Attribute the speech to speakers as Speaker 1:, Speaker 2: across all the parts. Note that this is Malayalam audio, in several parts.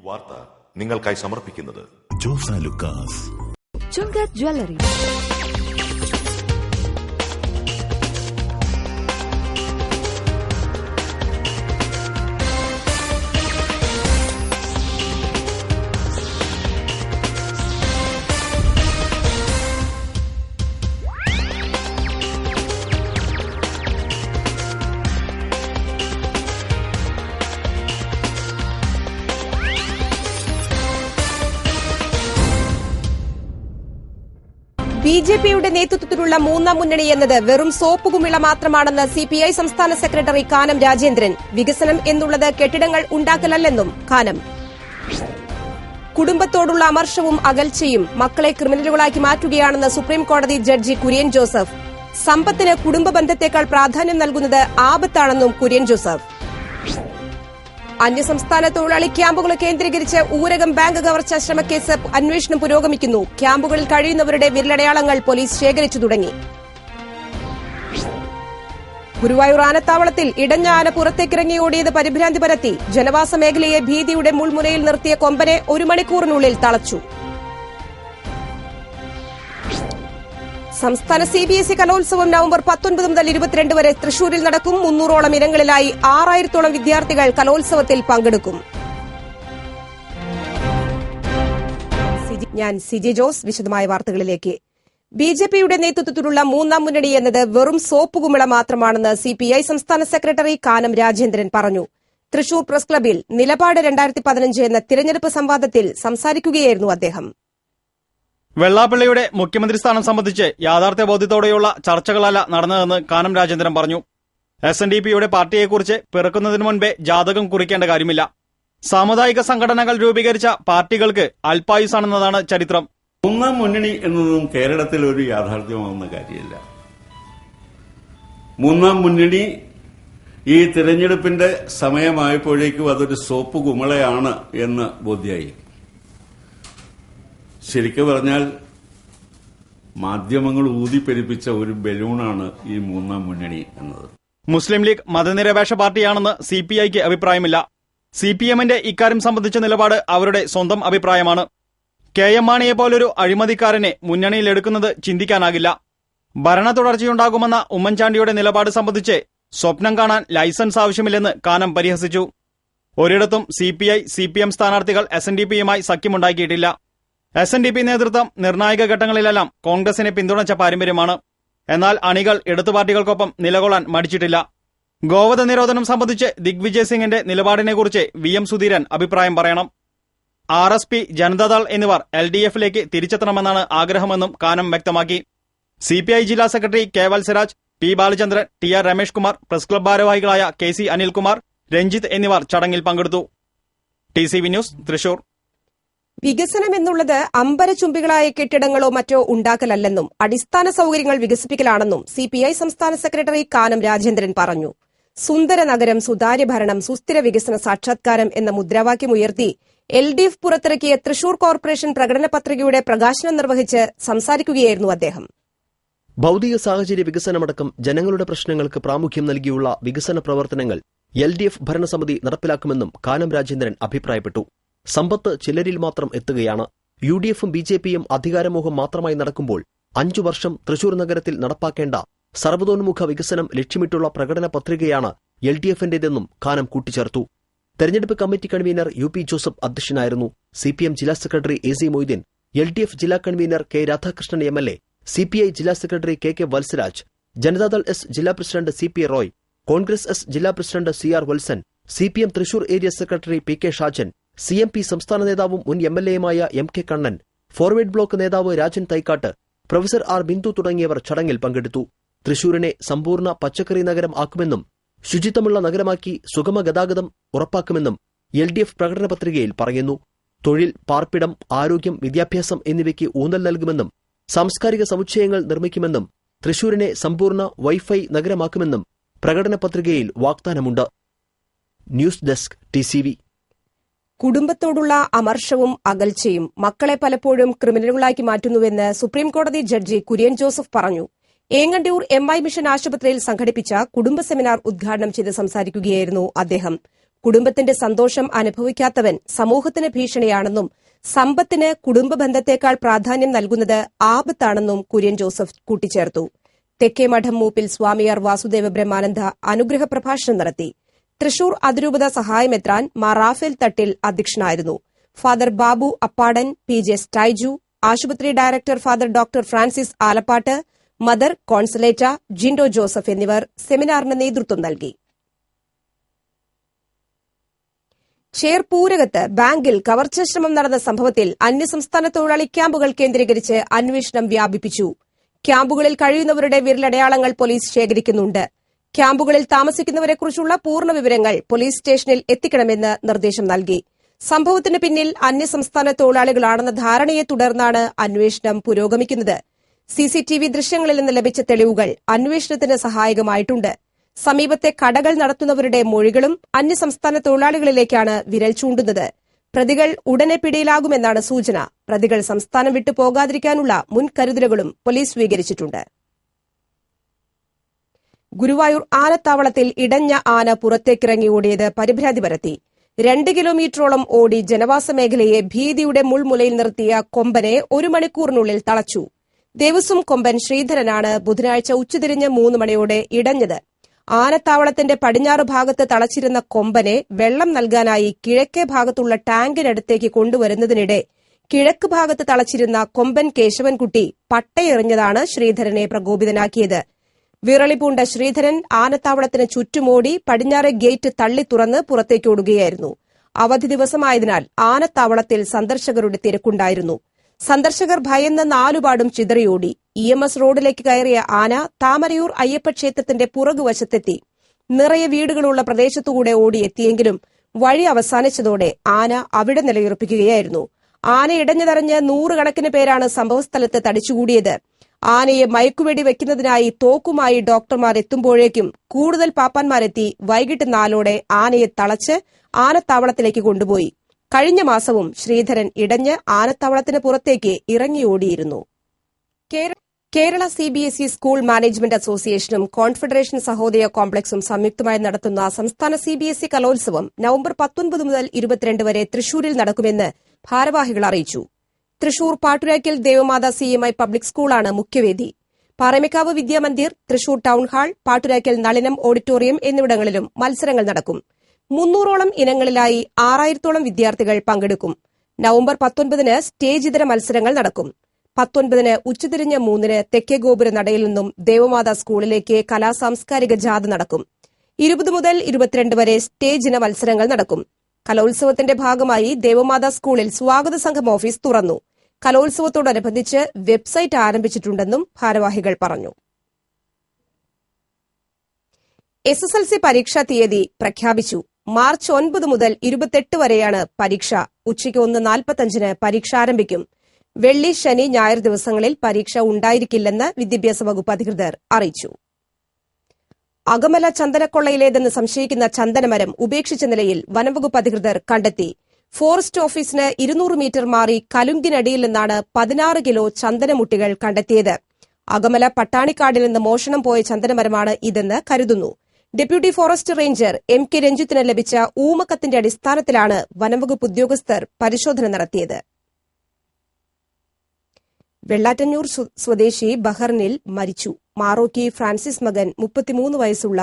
Speaker 1: ഈ വാർത്ത നിങ്ങൾക്കായി സമർപ്പിക്കുന്നത് ജോസ ലുക്കാസ് ജ്വല്ലറി
Speaker 2: തരത്തിലുള്ള മൂന്നാം മുന്നണി എന്നത് വെറും സോപ്പ് കുമിള മാത്രമാണെന്ന് സിപിഐ സംസ്ഥാന സെക്രട്ടറി കാനം രാജേന്ദ്രൻ വികസനം എന്നുള്ളത് കെട്ടിടങ്ങൾ ഉണ്ടാക്കലല്ലെന്നും കാനം കുടുംബത്തോടുള്ള അമർഷവും അകൽച്ചയും മക്കളെ ക്രിമിനലുകളാക്കി മാറ്റുകയാണെന്ന് സുപ്രീംകോടതി ജഡ്ജി കുര്യൻ ജോസഫ് സമ്പത്തിന് കുടുംബ ബന്ധത്തേക്കാൾ പ്രാധാന്യം നൽകുന്നത് ആപത്താണെന്നും കുര്യൻ ജോസഫ് അന്യസംസ്ഥാന തൊഴിലാളി ക്യാമ്പുകൾ കേന്ദ്രീകരിച്ച് ഊരകം ബാങ്ക് കവർച്ച ശ്രമക്കേസ് അന്വേഷണം പുരോഗമിക്കുന്നു ക്യാമ്പുകളിൽ കഴിയുന്നവരുടെ വിരലടയാളങ്ങൾ പോലീസ് ശേഖരിച്ചു തുടങ്ങി ഗുരുവായൂർ ആനത്താവളത്തിൽ ഇടഞ്ഞ ആന പുറത്തേക്കിറങ്ങിയോടിയത് പരിഭ്രാന്തി പരത്തി ജനവാസ മേഖലയെ ഭീതിയുടെ മുൾമുനയിൽ നിർത്തിയ കൊമ്പനെ ഒരു മണിക്കൂറിനുള്ളിൽ തളച്ചു സംസ്ഥാന സി ബി എസ് ഇ കലോത്സവം നവംബർ പത്തൊൻപത് മുതൽ ഇരുപത്തിരണ്ട് വരെ തൃശൂരിൽ നടക്കും മുന്നൂറോളം ഇനങ്ങളിലായി ആറായിരത്തോളം വിദ്യാർത്ഥികൾ കലോത്സവത്തിൽ പങ്കെടുക്കും ഞാൻ സിജി ജോസ് വിശദമായ വാർത്തകളിലേക്ക് ബി ജെ പിയുടെ നേതൃത്വത്തിലുള്ള മൂന്നാം മുന്നണി എന്നത് വെറും സോപ്പുകുമിള മാത്രമാണെന്ന് സി പി ഐ സംസ്ഥാന സെക്രട്ടറി കാനം രാജേന്ദ്രൻ പറഞ്ഞു തൃശൂർ പ്രസ് ക്ലബിൽ നിലപാട് രണ്ടായിരത്തി പതിനഞ്ച് എന്ന തിരഞ്ഞെടുപ്പ് സംവാദത്തിൽ സംസാരിക്കുകയായിരുന്നു അദ്ദേഹം
Speaker 3: വെള്ളാപ്പള്ളിയുടെ മുഖ്യമന്ത്രി സ്ഥാനം സംബന്ധിച്ച് യാഥാർത്ഥ്യ ബോധ്യത്തോടെയുള്ള ചർച്ചകളല്ല നടന്നതെന്ന് കാനം രാജേന്ദ്രൻ പറഞ്ഞു എസ് എൻ ഡി പിയുടെ പാർട്ടിയെക്കുറിച്ച് പിറക്കുന്നതിന് മുൻപേ ജാതകം കുറിക്കേണ്ട കാര്യമില്ല സാമുദായിക സംഘടനകൾ രൂപീകരിച്ച പാർട്ടികൾക്ക് അൽപായുസാണെന്നതാണ് ചരിത്രം
Speaker 4: ഒന്നാം മുന്നണി എന്നതും കേരളത്തിൽ ഒരു യാഥാർത്ഥ്യമാവുന്ന കാര്യമില്ല മൂന്നാം മുന്നണി ഈ തിരഞ്ഞെടുപ്പിന്റെ സമയമായപ്പോഴേക്കും അതൊരു സോപ്പ് കുമളയാണ് എന്ന് ബോധ്യായി ശരിക്കും പറഞ്ഞാൽ മാധ്യമങ്ങൾ ഊതിപ്പെരിപ്പിച്ച ഒരു ബലൂണാണ് ഈ മൂന്നാം മുന്നണി എന്നത്
Speaker 3: മുസ്ലിം ലീഗ് മതനിരപേക്ഷ പാർട്ടിയാണെന്ന് സി പി ഐക്ക് അഭിപ്രായമില്ല സി പി എമ്മിന്റെ ഇക്കാര്യം സംബന്ധിച്ച നിലപാട് അവരുടെ സ്വന്തം അഭിപ്രായമാണ് കെ എം മാണിയെ പോലൊരു അഴിമതിക്കാരനെ മുന്നണിയിലെടുക്കുന്നത് ചിന്തിക്കാനാകില്ല ഭരണ തുടർച്ചയുണ്ടാകുമെന്ന ഉമ്മൻചാണ്ടിയുടെ നിലപാട് സംബന്ധിച്ച് സ്വപ്നം കാണാൻ ലൈസൻസ് ആവശ്യമില്ലെന്ന് കാനം പരിഹസിച്ചു ഒരിടത്തും C P I C P M സ്ഥാനാർത്ഥികൾ എസ് എൻ ഡി പിയുമായി സഖ്യമുണ്ടാക്കിയിട്ടില്ല എസ് എൻ ഡി പി നേതൃത്വം നിർണായക ഘട്ടങ്ങളിലെല്ലാം കോൺഗ്രസിനെ പിന്തുണച്ച പാരമ്പര്യമാണ് എന്നാൽ അണികൾ ഇടതു പാർട്ടികൾക്കൊപ്പം നിലകൊള്ളാൻ മടിച്ചിട്ടില്ല ഗോവധ നിരോധനം സംബന്ധിച്ച് ദിഗ്വിജയ് സിംഗിന്റെ നിലപാടിനെക്കുറിച്ച് വി എം സുധീരൻ അഭിപ്രായം പറയണം ആർ എസ് പി ജനതാദൾ എന്നിവർ എൽ ഡി എഫിലേക്ക് തിരിച്ചെത്തണമെന്നാണ് ആഗ്രഹമെന്നും കാനം വ്യക്തമാക്കി സി പി ഐ ജില്ലാ secretary K Valsaraj P Balachandran T R Ramesh Kumar press club ഭാരവാഹികളായ കെ സി അനിൽകുമാർ രഞ്ജിത്ത് എന്നിവർ ചടങ്ങിൽ പങ്കെടുത്തു T C V news Thrissur വികസനം എന്നുള്ളത് അമ്പരചുംബികളായ കെട്ടിടങ്ങളോ മറ്റോ ഉണ്ടാക്കലല്ലെന്നും അടിസ്ഥാന സൌകര്യങ്ങൾ വികസിപ്പിക്കലാണെന്നും സി പി ഐ സംസ്ഥാന സെക്രട്ടറി കാനം രാജേന്ദ്രൻ പറഞ്ഞു സുന്ദര നഗരം സുതാര്യ ഭരണം സുസ്ഥിര വികസന സാക്ഷാത്കാരം എന്ന മുദ്രാവാക്യം ഉയർത്തി എൽ ഡി എഫ് പുറത്തിറക്കിയ തൃശൂർ കോർപ്പറേഷൻ പ്രകടന പത്രികയുടെ പ്രകാശനം നിർവഹിച്ച് സംസാരിക്കുകയായിരുന്നു അദ്ദേഹം ഭൌതിക സാഹചര്യ വികസനമടക്കം ജനങ്ങളുടെ പ്രശ്നങ്ങൾക്ക് പ്രാമുഖ്യം നൽകിയുള്ള വികസന പ്രവർത്തനങ്ങൾ എൽ ഡി എഫ് ഭരണസമിതി നടപ്പിലാക്കുമെന്നും കാനം രാജേന്ദ്രൻ അഭിപ്രായപ്പെട്ടു സമ്പത്ത് ചിലരിൽ മാത്രം എത്തുകയാണ് യു ഡി എഫും ബി ജെ പിയും അധികാരമോഹം മാത്രമായി നടക്കുമ്പോൾ അഞ്ചു വർഷം തൃശൂർ നഗരത്തിൽ നടപ്പാക്കേണ്ട സർവ്വതോന്മുഖ വികസനം ലക്ഷ്യമിട്ടുള്ള പ്രകടന പത്രികയാണ് എൽ ഡി എഫിന്റേതെന്നും കാനം കൂട്ടിച്ചേർത്തു തെരഞ്ഞെടുപ്പ് committee convener U P Joseph അധ്യക്ഷനായിരുന്നു സി പി എം ജില്ലാ secretary A C Moideen L D F ജില്ലാ convener K Radhakrishnan M L A C P I ജില്ലാ secretary K K Valsaraj Janata Dal S ജില്ലാ president C P Roy Congress S ജില്ലാ president C R Valsan C P M Thrissur area secretary P K Shajan C M P സംസ്ഥാന നേതാവും മുൻ എം എൽ എയുമായ M K Kannan forward bloc നേതാവ് രാജൻ തൈക്കാട്ട് പ്രൊഫസർ ആർ ബിന്ദു തുടങ്ങിയവർ ചടങ്ങിൽ പങ്കെടുത്തു തൃശൂരിനെ സമ്പൂർണ്ണ പച്ചക്കറി നഗരം ആക്കുമെന്നും ശുചിത്വമുള്ള നഗരമാക്കി സുഗമ ഗതാഗതം ഉറപ്പാക്കുമെന്നും എൽ ഡി എഫ് പ്രകടന പത്രികയിൽ പറയുന്നു തൊഴിൽ പാർപ്പിടം ആരോഗ്യം വിദ്യാഭ്യാസം എന്നിവയ്ക്ക് ഊന്നൽ നൽകുമെന്നും സാംസ്കാരിക സമുച്ചയങ്ങൾ നിർമ്മിക്കുമെന്നും തൃശൂരിനെ സമ്പൂർണ്ണ വൈഫൈ നഗരമാക്കുമെന്നും പ്രകടന പത്രികയിൽ വാഗ്ദാനമുണ്ട് ന്യൂസ് ഡെസ്ക് ടി കുടുംബത്തോടുള്ള അമർഷവും അകൽച്ചയും മക്കളെ പലപ്പോഴും ക്രിമിനലുകളാക്കി മാറ്റുന്നുവെന്ന് സുപ്രീംകോടതി ജഡ്ജി കുര്യൻ ജോസഫ് പറഞ്ഞു ഏങ്ങണ്ടൂർ എം ഐ മിഷൻ ആശുപത്രിയിൽ സംഘടിപ്പിച്ച കുടുംബ സെമിനാർ ഉദ്ഘാടനം ചെയ്ത് സംസാരിക്കുകയായിരുന്നു അദ്ദേഹം കുടുംബത്തിന്റെ സന്തോഷം അനുഭവിക്കാത്തവൻ സമൂഹത്തിന് ഭീഷണിയാണെന്നും സമ്പത്തിന് കുടുംബ ബന്ധത്തേക്കാൾ പ്രാധാന്യം നൽകുന്നത് ആപത്താണെന്നും കുര്യൻ ജോസഫ് കൂട്ടിച്ചേർത്തു തെക്കേമഠം മൂപ്പിൽ സ്വാമിയാർ വാസുദേവ ബ്രഹ്മാനന്ദ അനുഗ്രഹ പ്രഭാഷണം നടത്തി തൃശൂർ അതിരൂപത സഹായമെത്രാൻ മാർ റാഫേൽ തട്ടിൽ അധ്യക്ഷനായിരുന്നു father Babu Appadan P J Stiju ആശുപത്രി director father doctor Francis Alappatt mother Consolata Jindo Joseph എന്നിവർ സെമിനാറിന് നേതൃത്വം നൽകി ചേർപൂരകത്ത് ബാങ്കിൽ കവർച്ചശ്രമം ശ്രമം നടന്ന സംഭവത്തിൽ അന്യസംസ്ഥാന തൊഴിലാളി ക്യാമ്പുകൾ കേന്ദ്രീകരിച്ച് അന്വേഷണം വ്യാപിപ്പിച്ചു ക്യാമ്പുകളിൽ കഴിയുന്നവരുടെ വിരലടയാളങ്ങൾ പോലീസ് ശേഖരിക്കുന്നുണ്ട് ക്യാമ്പുകളിൽ താമസിക്കുന്നവരെക്കുറിച്ചുള്ള പൂർണ്ണ വിവരങ്ങൾ പോലീസ് സ്റ്റേഷനിൽ എത്തിക്കണമെന്ന് നിർദ്ദേശം നൽകി സംഭവത്തിന് പിന്നിൽ അന്യസംസ്ഥാന തൊഴിലാളികളാണെന്ന ധാരണയെ തുടർന്നാണ് അന്വേഷണം പുരോഗമിക്കുന്നത് സിസിടിവി ദൃശ്യങ്ങളിൽ നിന്ന് ലഭിച്ച തെളിവുകൾ അന്വേഷണത്തിന് സഹായകമായിട്ടുണ്ട് സമീപത്തെ കടകൾ നടത്തുന്നവരുടെ മൊഴികളും അന്യസംസ്ഥാന തൊഴിലാളികളിലേക്കാണ് വിരൽ ചൂണ്ടുന്നത് പ്രതികൾ ഉടനെ പിടിയിലാകുമെന്നാണ് സൂചന പ്രതികൾ സംസ്ഥാനം വിട്ടു പോകാതിരിക്കാനുള്ള മുൻകരുതലുകളും പോലീസ് സ്വീകരിച്ചിട്ടുണ്ട് ഗുരുവായൂർ ആനത്താവളത്തിൽ ഇടഞ്ഞ ആന പുറത്തേക്കിറങ്ങി ഓടിയത് പരിഭ്രാന്തി പരത്തി രണ്ട് കിലോമീറ്ററോളം ഓടി ജനവാസ മേഖലയെ ഭീതിയുടെ മുൾമുലയിൽ നിർത്തിയ കൊമ്പനെ ഒരു മണിക്കൂറിനുള്ളിൽ തളച്ചു ദേവസ്വം കൊമ്പൻ ശ്രീധരനാണ് ബുധനാഴ്ച ഉച്ചതിരിഞ്ഞ് മൂന്ന് മണിയോടെ ഇടഞ്ഞത് ആനത്താവളത്തിന്റെ പടിഞ്ഞാറ് ഭാഗത്ത് തളച്ചിരുന്ന കൊമ്പനെ വെള്ളം നൽകാനായി കിഴക്കേ ഭാഗത്തുള്ള ടാങ്കിനടുത്തേക്ക് കൊണ്ടുവരുന്നതിനിടെ കിഴക്ക് ഭാഗത്ത് തളച്ചിരുന്ന കൊമ്പൻ കേശവൻകുട്ടി പട്ടയെറിഞ്ഞതാണ് ശ്രീധരനെ പ്രകോപിതനാക്കിയത് വിറളിപൂണ്ട ശ്രീധരൻ ആനത്താവളത്തിന് ചുറ്റുമോടി പടിഞ്ഞാറെ ഗേറ്റ് തള്ളി തുറന്ന് പുറത്തേക്കോടുകയായിരുന്നു അവധി ദിവസമായതിനാൽ ആനത്താവളത്തിൽ സന്ദർശകരുടെ തിരക്കുണ്ടായിരുന്നു സന്ദർശകർ ഭയന്ന് നാലുപാടും ചിതറിയോടി ഇ എം എസ് റോഡിലേക്ക് കയറിയ ആന താമരയൂർ അയ്യപ്പ ക്ഷേത്രത്തിന്റെ പുറകുവശത്തെത്തി നിറയെ വീടുകളുള്ള പ്രദേശത്തുകൂടെ ഓടിയെത്തിയെങ്കിലും വഴി അവസാനിച്ചതോടെ ആന അവിടെ നിലയുറപ്പിക്കുകയായിരുന്നു ആന ഇടഞ്ഞതറിഞ്ഞ് നൂറുകണക്കിന് പേരാണ് സംഭവസ്ഥലത്ത് തടിച്ചുകൂടിയത് ആനയെ മയക്കുവെടി വെക്കുന്നതിനായി തോക്കുമായി ഡോക്ടർമാർ എത്തുമ്പോഴേക്കും കൂടുതൽ പാപ്പാൻമാരെത്തി വൈകിട്ട് നാലോടെ ആനയെ തളച്ച് ആനത്താവളത്തിലേക്ക് കൊണ്ടുപോയി കഴിഞ്ഞ മാസവും ശ്രീധരൻ ഇടഞ്ഞ് ആനത്താവളത്തിന് പുറത്തേക്ക് ഇറങ്ങിയോടിയിരുന്നു Kerala C B S E school management അസോസിയേഷനും കോൺഫെഡറേഷൻ സഹോദയ കോംപ്ലക്സും സംയുക്തമായി നടത്തുന്ന സംസ്ഥാന സി ബി എസ് ഇ കലോത്സവം നവംബർ പത്തൊൻപത് മുതൽ ഇരുപത്തിരണ്ട് വരെ തൃശൂരിൽ നടക്കുമെന്ന് ഭാരവാഹികൾ അറിയിച്ചു Thrissur Patturaikkal Devamatha C M I public സ്കൂളാണ് മുഖ്യവേദി Paramekkavu Vidya Mandir Thrissur town hall Patturaikkal Nalinam auditorium എന്നിവിടങ്ങളിലും മത്സരങ്ങൾ നടക്കും മുന്നൂറോളം ഇനങ്ങളിലായി ആറായിരത്തോളം വിദ്യാർത്ഥികൾ പങ്കെടുക്കും നവംബർ പത്തൊൻപതിന് സ്റ്റേജ് ഇതര മത്സരങ്ങൾ നടക്കും പത്തൊൻപതിന് ഉച്ചതിരിഞ്ഞ മൂന്നിന് തെക്കേ ഗോപുര നടയിൽ നിന്നും ദേവമാതാ സ്കൂളിലേക്ക് കലാസാംസ്കാരിക ജാഥ നടക്കും ഇരുപത് മുതൽ ഇരുപത്തിരണ്ട് വരെ സ്റ്റേജ് ഇന മത്സരങ്ങൾ നടക്കും കലോത്സവത്തിന്റെ ഭാഗമായി ദേവമാതാ സ്കൂളിൽ സ്വാഗത സംഘം ഓഫീസ് തുറന്നു കലോത്സവത്തോടനുബന്ധിച്ച് വെബ്സൈറ്റ് ആരംഭിച്ചിട്ടുണ്ടെന്നും ഭാരവാഹികൾ പറഞ്ഞു എസ് എസ് എൽ സി പരീക്ഷാ തീയതി പ്രഖ്യാപിച്ചു മാർച്ച് ഒൻപത് മുതൽ ഇരുപത്തെട്ട് വരെയാണ് പരീക്ഷ ഉച്ചയ്ക്ക് ഒന്ന് നാൽപ്പത്തഞ്ചിന് പരീക്ഷ ആരംഭിക്കും വെള്ളി ശനി ഞായർ ദിവസങ്ങളിൽ പരീക്ഷ ഉണ്ടായിരിക്കില്ലെന്ന് വിദ്യാഭ്യാസ വകുപ്പ് അധികൃതർ അറിയിച്ചു അകമല ചന്ദനക്കൊള്ളയിലേതെന്ന് സംശയിക്കുന്ന ചന്ദനമരം ഉപേക്ഷിച്ച നിലയിൽ വനംവകുപ്പ് അധികൃതർ കണ്ടെത്തി ഫോറസ്റ്റ് ഓഫീസിന് ഇരുന്നൂറ് മീറ്റർ മാറി കലുങ്കിനടിയിൽ നിന്നാണ് പതിനാറ് കിലോ ചന്ദനമുട്ടികൾ കണ്ടെത്തിയത് അകമല പട്ടാണിക്കാടിൽ നിന്ന് മോഷണം പോയ ചന്ദനമരമാണ് ഇതെന്ന് കരുതുന്നു deputy forest ranger M K രഞ്ജിത്തിന് ലഭിച്ച ഊമക്കത്തിന്റെ അടിസ്ഥാനത്തിലാണ് വനംവകുപ്പ് ഉദ്യോഗസ്ഥർ പരിശോധന നടത്തിയത് വെള്ളാറ്റന്നൂർ സ്വദേശി ബഹറിനിൽ മരിച്ചു മാറോക്കി ഫ്രാൻസിസ് മകൻ മുപ്പത്തിമൂന്ന് വയസ്സുള്ള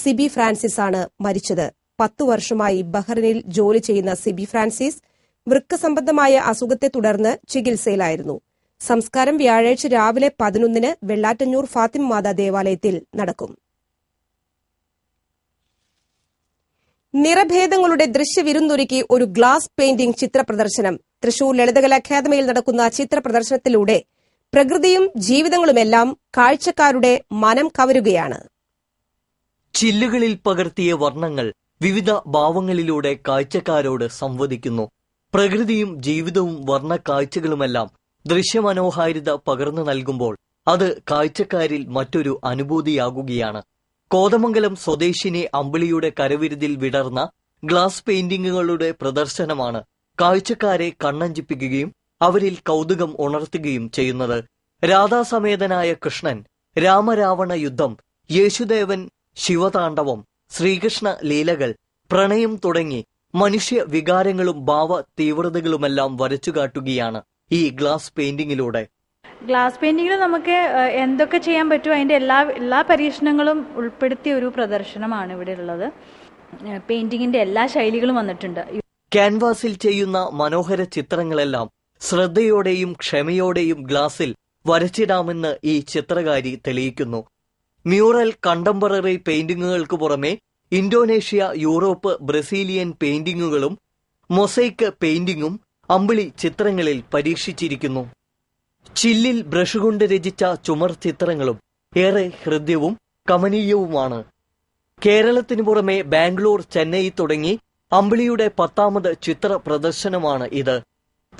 Speaker 3: സിബി ഫ്രാൻസിസ് ആണ് മരിച്ചത് പത്തു വർഷമായി ബഹ്റിനിൽ ജോലി ചെയ്യുന്ന സിബി ഫ്രാൻസിസ് വൃക്ക സംബന്ധമായ അസുഖത്തെ തുടർന്ന് ചികിത്സയിലായിരുന്നു സംസ്കാരം വ്യാഴാഴ്ച രാവിലെ പതിനൊന്നിന് വെള്ളാറ്റഞ്ഞൂർ ഫാത്തിമ മാതാ ദേവാലയത്തിൽ നടക്കും നിറഭേദങ്ങളുടെ ദൃശ്യവിരുന്നൊരുക്കി ഒരു ഗ്ലാസ് പെയിന്റിംഗ് ചിത്രപ്രദർശനം തൃശൂർ ലളിതകല അക്കാദമിയിൽ നടക്കുന്ന ചിത്രപ്രദർശനത്തിലൂടെ പ്രകൃതിയും ജീവിതങ്ങളുമെല്ലാം കാഴ്ചക്കാരുടെ മനം കവരുകയാണ് ചില്ലുകളിൽ പകർത്തിയ വർണ്ണങ്ങൾ വിവിധ ഭാവങ്ങളിലൂടെ കാഴ്ചക്കാരോട് സംവദിക്കുന്നു പ്രകൃതിയും ജീവിതവും വർണ്ണ കാഴ്ചകളുമെല്ലാം ദൃശ്യമനോഹാരിത പകർന്നു നൽകുമ്പോൾ അത് കാഴ്ചക്കാരിൽ മറ്റൊരു അനുഭൂതിയാകുകയാണ് കോതമംഗലം സ്വദേശിനി അമ്പിളിയുടെ കരവിരുതിൽ വിടർന്ന ഗ്ലാസ് പെയിന്റിങ്ങുകളുടെ പ്രദർശനമാണ് കാഴ്ചക്കാരെ കണ്ണഞ്ചിപ്പിക്കുകയും അവരിൽ കൗതുകം ഉണർത്തുകയും ചെയ്യുന്നത് രാധാസമേതനായ കൃഷ്ണൻ രാമരാവണ യുദ്ധം യേശുദേവൻ ശിവതാണ്ഡവം ശ്രീകൃഷ്ണ ലീലകൾ പ്രണയം തുടങ്ങി മനുഷ്യ വികാരങ്ങളും ഭാവ തീവ്രതകളുമെല്ലാം വരച്ചു കാട്ടുകയാണ് ഈ ഗ്ലാസ് പെയിന്റിങ്ങിലൂടെ ഗ്ലാസ് പെയിന്റിങ്ങിൽ നമുക്ക് എന്തൊക്കെ ചെയ്യാൻ പറ്റുമോ അതിന്റെ എല്ലാ എല്ലാ പരീക്ഷണങ്ങളും ഉൾപ്പെടുത്തിയ ഒരു പ്രദർശനമാണ് ഇവിടെ ഉള്ളത് പെയിന്റിങ്ങിന്റെ എല്ലാ ശൈലികളും വന്നിട്ടുണ്ട് ക്യാൻവാസിൽ ചെയ്യുന്ന മനോഹര ചിത്രങ്ങളെല്ലാം ശ്രദ്ധയോടെയും ക്ഷമയോടെയും ഗ്ലാസിൽ വരച്ചിടാമെന്ന് ഈ ചിത്രകാരി തെളിയിക്കുന്നു മ്യൂറൽ കണ്ടംപററി പെയിന്റിങ്ങുകൾക്ക് പുറമെ ഇന്തോനേഷ്യ യൂറോപ്പ് ബ്രസീലിയൻ പെയിന്റിങ്ങുകളും മൊസൈക്ക് പെയിന്റിങ്ങും അമ്പിളി ചിത്രങ്ങളിൽ പരീക്ഷിച്ചിരിക്കുന്നു ചില്ലിൽ ബ്രഷ് കൊണ്ട് രചിച്ച ചുമർ ചിത്രങ്ങളും ഏറെ ഹൃദ്യവും കമനീയവുമാണ് കേരളത്തിന് പുറമെ ബാംഗ്ലൂർ ചെന്നൈ തുടങ്ങി അമ്പിളിയുടെ പത്താമത് ചിത്ര പ്രദർശനമാണ് ഇത്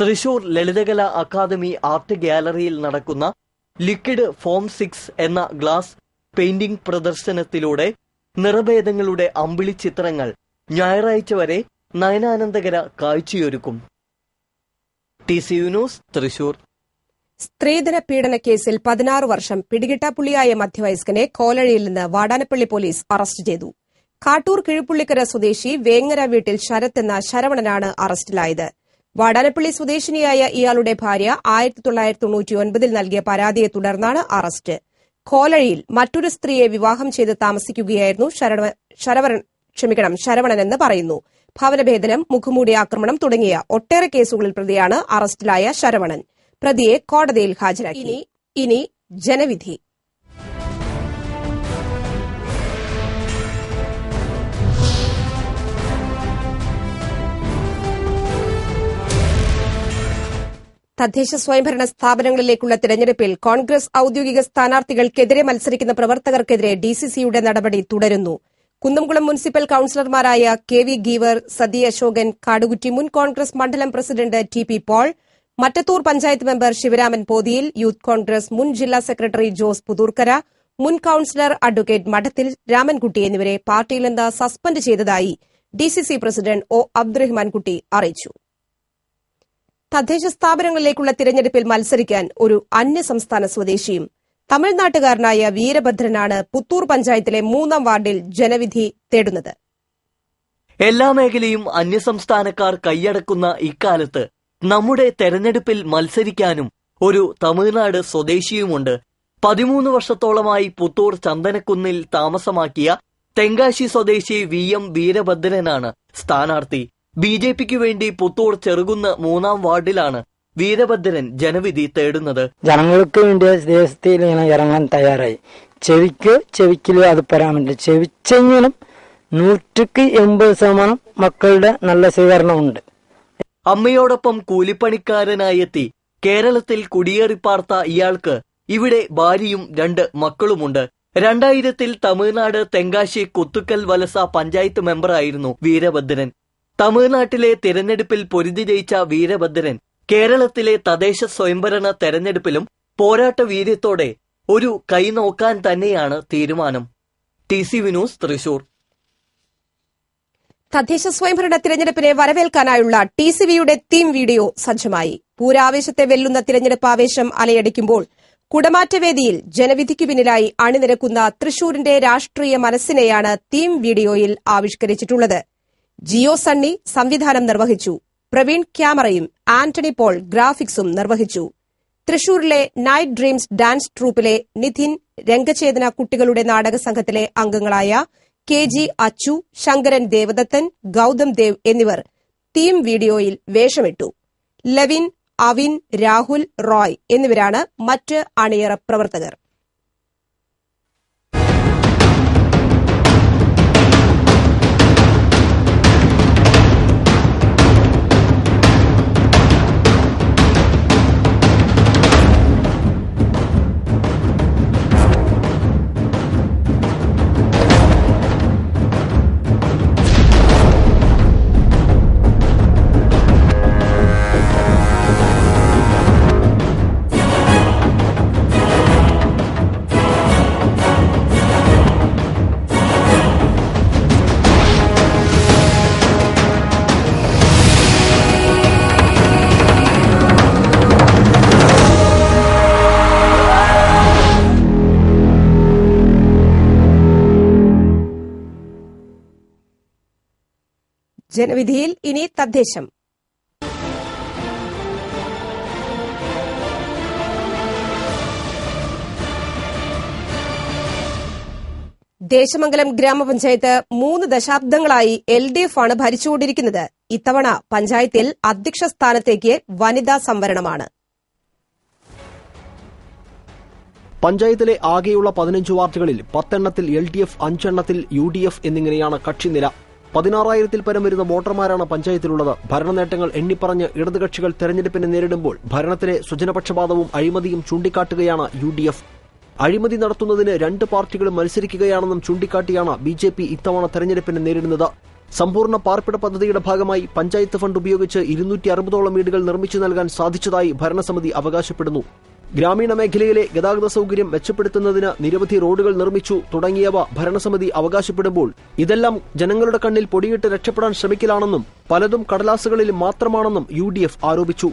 Speaker 3: തൃശൂർ ലളിതകലാ അക്കാദമി ആർട്ട് ഗ്യാലറിയിൽ നടക്കുന്ന ലിക്വിഡ് ഫോം സിക്സ് എന്ന ഗ്ലാസ് പെയിന്റിംഗ് പ്രദർശനത്തിലൂടെ നിറഭേദങ്ങളുടെ അമ്പിളി ചിത്രങ്ങൾ ഞായറാഴ്ച വരെ നയനാനന്ദകര കാഴ്ചയൊരുക്കും ടി സി ന്യൂസ് തൃശൂർ സ്ത്രീധന പീഡന കേസിൽ പതിനാറ് വർഷം പിടികിട്ടാപ്പുള്ളിയായ മധ്യവയസ്കനെ കോലഴിയിൽ നിന്ന് വാടാനപ്പള്ളി പോലീസ് അറസ്റ്റ് ചെയ്തു കാട്ടൂർ കിഴുപ്പുള്ളിക്കര സ്വദേശി വേങ്ങര വീട്ടിൽ ശരത് എന്ന ശരവണനാണ് അറസ്റ്റിലായത് വാടാനപ്പള്ളി സ്വദേശിനിയായ ഇയാളുടെ ഭാര്യ ആയിരത്തി തൊള്ളായിരത്തി തൊണ്ണൂറ്റിയൊൻപതിൽ നൽകിയ പരാതിയെ തുടർന്നാണ് അറസ്റ്റ് കോലഴിയിൽ മറ്റൊരു സ്ത്രീയെ വിവാഹം ചെയ്ത് താമസിക്കുകയായിരുന്നു ശരവണൻ ക്ഷമിക്കണം ശരവണനെന്ന് പറയുന്നു ഭവനഭേദനം മുഖമൂടി ആക്രമണം തുടങ്ങിയ ഒട്ടേറെ കേസുകളിൽ പ്രതിയാണ് അറസ്റ്റിലായ ശരവണൻ പ്രതിയെ കോടതിയിൽ ഹാജരാക്കി ഇനി ജനവിധി തദ്ദേശ സ്വയംഭരണ സ്ഥാപനങ്ങളിലേക്കുള്ള തിരഞ്ഞെടുപ്പിൽ കോൺഗ്രസ് ഔദ്യോഗിക സ്ഥാനാർത്ഥികൾക്കെതിരെ മത്സരിക്കുന്ന പ്രവർത്തകർക്കെതിരെ ഡിസിസിയുടെ നടപടി തുടരുന്നു കുന്നംകുളം മുനിസിപ്പൽ കൌൺസിലർമാരായ കെ വി ഗീവർ സതി അശോകൻ കാടുകുറ്റി മുൻ കോൺഗ്രസ് മണ്ഡലം president T P Paul Mattathur panchayat member Sivaraman Pothiyil youth Congress മുൻ ജില്ലാ സെക്രട്ടറി ജോസ് പുതൂർക്കര മുൻ കൌൺസിലർ അഡ്വക്കേറ്റ് മഠത്തിൽ രാമൻകുട്ടി എന്നിവരെ പാർട്ടിയിൽ നിന്ന് സസ്പെൻഡ് ചെയ്തതായി ഡിസിസി പ്രസിഡന്റ് ഒ അബ്ദുറഹ്മാൻകുട്ടി അറിയിച്ചു തദ്ദേശ സ്ഥാപനങ്ങളിലേക്കുള്ള തിരഞ്ഞെടുപ്പിൽ മത്സരിക്കാൻ ഒരു അന്യ സംസ്ഥാന സ്വദേശിയും തമിഴ്നാട്ടുകാരനായ വീരഭദ്രനാണ് പുത്തൂർ പഞ്ചായത്തിലെ മൂന്നാം വാർഡിൽ ജനവിധി തേടുന്നത് എല്ലാ മേഖലയും അന്യസംസ്ഥാനക്കാർ കൈയടക്കുന്ന ഇക്കാലത്ത് നമ്മുടെ തെരഞ്ഞെടുപ്പിൽ മത്സരിക്കാനും ഒരു തമിഴ്നാട് സ്വദേശിയുമുണ്ട് പതിമൂന്ന് വർഷത്തോളമായി പുത്തൂർ ചന്ദനക്കുന്നിൽ താമസമാക്കിയ തെങ്കാശി സ്വദേശി വി എം വീരഭദ്രനാണ് സ്ഥാനാർത്ഥി ബി ജെ പിക്ക് വേണ്ടി പുത്തൂർ ചെറുകുന്ന് മൂന്നാം വാർഡിലാണ് വീരഭദ്രൻ ജനവിധി തേടുന്നത് ജനങ്ങൾക്ക് വേണ്ടി ദേശത്തിൽ ഇറങ്ങാൻ തയ്യാറായി ചെവിക്ക് ചെവിക്കിൽ അത് പറയാൻ ചെവിച്ചെങ്കിലും നൂറ്റിക്ക് എൺപത് ശതമാനം മക്കളുടെ നല്ല സ്വീകരണമുണ്ട് അമ്മയോടൊപ്പം കൂലിപ്പണിക്കാരനായെത്തി കേരളത്തിൽ കുടിയേറിപ്പാർത്ത ഇയാൾക്ക് ഇവിടെ ഭാര്യയും രണ്ട് മക്കളുമുണ്ട് രണ്ടായിരത്തിൽ തമിഴ്നാട് തെങ്കാശി കുത്തുക്കൽ വലസ പഞ്ചായത്ത് മെമ്പറായിരുന്നു വീരഭദ്രൻ തമിഴ്നാട്ടിലെ തിരഞ്ഞെടുപ്പിൽ പൊരുതി ജയിച്ച വീരഭദ്രൻ കേരളത്തിലെ തദ്ദേശ സ്വയംഭരണ തെരഞ്ഞെടുപ്പിലും പോരാട്ട വീര്യത്തോടെ ഒരു നോക്കാൻ തന്നെയാണ് തീരുമാനം ടി സി വിനൂസ് തൃശൂർ തദ്ദേശ സ്വയംഭരണ തിരഞ്ഞെടുപ്പിനെ വരവേൽക്കാനായുള്ള ടി സി വിയുടെ തീം വീഡിയോ സജ്ജമായി പൂരാവേശത്തെ വെല്ലുന്ന തിരഞ്ഞെടുപ്പ് ആവേശം അലയടിക്കുമ്പോൾ കുടമാറ്റവേദിയിൽ ജനവിധിക്ക് പിന്നിലായി അണിനിരക്കുന്ന തൃശൂരിന്റെ രാഷ്ട്രീയ മനസ്സിനെയാണ് തീം വീഡിയോയിൽ ആവിഷ്കരിച്ചിട്ടുള്ളത് ജിയോ സണ്ണി സംവിധാനം നിർവഹിച്ചു പ്രവീൺ ക്യാമറയും ആന്റണി പോൾ ഗ്രാഫിക്സും നിർവഹിച്ചു തൃശൂരിലെ night dreams dance troupe Nidhin Rangachethana കുട്ടികളുടെ നാടക സംഘത്തിലെ അംഗങ്ങളായ കെ ജി അച്ചു ശങ്കരൻ ദേവദത്തൻ ഗൌതം ദേവ് എന്നിവർ തീം വീഡിയോയിൽ വേഷമിട്ടു ലവിൻ അവിൻ രാഹുൽ റോയ് എന്നിവരാണ് മറ്റ് അണിയറ പ്രവർത്തകർ ജനവിധിയിൽ ഇനി തദ്ദേശം ദേശമംഗലം ഗ്രാമപഞ്ചായത്ത് മൂന്ന് ദശാബ്ദങ്ങളായി എൽ ഡി എഫ് ആണ് ഭരിച്ചുകൊണ്ടിരിക്കുന്നത് ഇത്തവണ പഞ്ചായത്തിൽ അധ്യക്ഷ സ്ഥാനത്തേക്ക് വനിതാ സംവരണമാണ് പഞ്ചായത്തിലെ ആകെയുള്ള പതിനഞ്ച് വാർഡുകളിൽ പത്തെണ്ണത്തിൽ എൽ ഡി എഫ് അഞ്ചെണ്ണത്തിൽ യു ഡി എഫ് എന്നിങ്ങനെയാണ് കക്ഷിനില പതിനാറായിരത്തിൽ പരം വരുന്ന വോട്ടർമാരാണ് പഞ്ചായത്തിലുള്ളത് ഭരണ നേട്ടങ്ങൾ എണ്ണിപ്പറഞ്ഞ് ഇടതുകക്ഷികൾ തെരഞ്ഞെടുപ്പിനെ നേരിടുമ്പോൾ ഭരണത്തിലെ സ്വജനപക്ഷപാതവും അഴിമതിയും ചൂണ്ടിക്കാട്ടുകയാണ് യു ഡി എഫ് അഴിമതി നടത്തുന്നതിന് രണ്ട് പാർട്ടികളും മത്സരിക്കുകയാണെന്നും ചൂണ്ടിക്കാട്ടിയാണ് ബി ജെ പി ഇത്തവണ തെരഞ്ഞെടുപ്പിനെ നേരിടുന്നത് സമ്പൂർണ്ണ പാർപ്പിട പദ്ധതിയുടെ ഭാഗമായി പഞ്ചായത്ത് ഫണ്ട് ഉപയോഗിച്ച് ഇരുന്നൂറ്റി അറുപതോളം വീടുകൾ നിർമ്മിച്ചു നൽകാൻ സാധിച്ചതായി ഭരണസമിതി അവകാശപ്പെടുന്നു ഗ്രാമീണ മേഖലയിലെ ഗതാഗത സൌകര്യം മെച്ചപ്പെടുത്തുന്നതിന് നിരവധി റോഡുകൾ നിർമ്മിച്ചു തുടങ്ങിയവ ഭരണസമിതി അവകാശപ്പെടുമ്പോൾ ഇതെല്ലാം ജനങ്ങളുടെ കണ്ണിൽ പൊടിയിട്ട് രക്ഷപ്പെടാൻ ശ്രമിക്കലാണെന്നും പലതും കടലാസുകളിൽ മാത്രമാണെന്നും യു ആരോപിച്ചു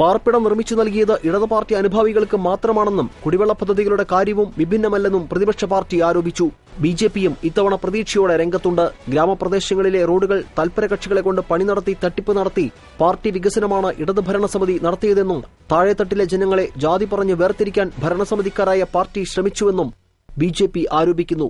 Speaker 3: പാർപ്പിടം നിർമ്മിച്ചു നൽകിയത് ഇടതു പാർട്ടി അനുഭാവികൾക്ക് മാത്രമാണെന്നും കുടിവെള്ള പദ്ധതികളുടെ കാര്യവും വിഭിന്നമല്ലെന്നും പ്രതിപക്ഷ പാർട്ടി ആരോപിച്ചു ബി ജെ പിയും ഇത്തവണ പ്രതീക്ഷയോടെ രംഗത്തുണ്ട് ഗ്രാമപ്രദേശങ്ങളിലെ റോഡുകൾ തൽപര കക്ഷികളെ കൊണ്ട് പണി നടത്തി തട്ടിപ്പ് നടത്തി പാർട്ടി വികസനമാണ് ഇടതു ഭരണസമിതി നടത്തിയതെന്നും താഴെത്തട്ടിലെ ജനങ്ങളെ ജാതി പറഞ്ഞ് വേർതിരിക്കാൻ ഭരണസമിതിക്കാരായ പാർട്ടി ശ്രമിച്ചുവെന്നും ബി ആരോപിക്കുന്നു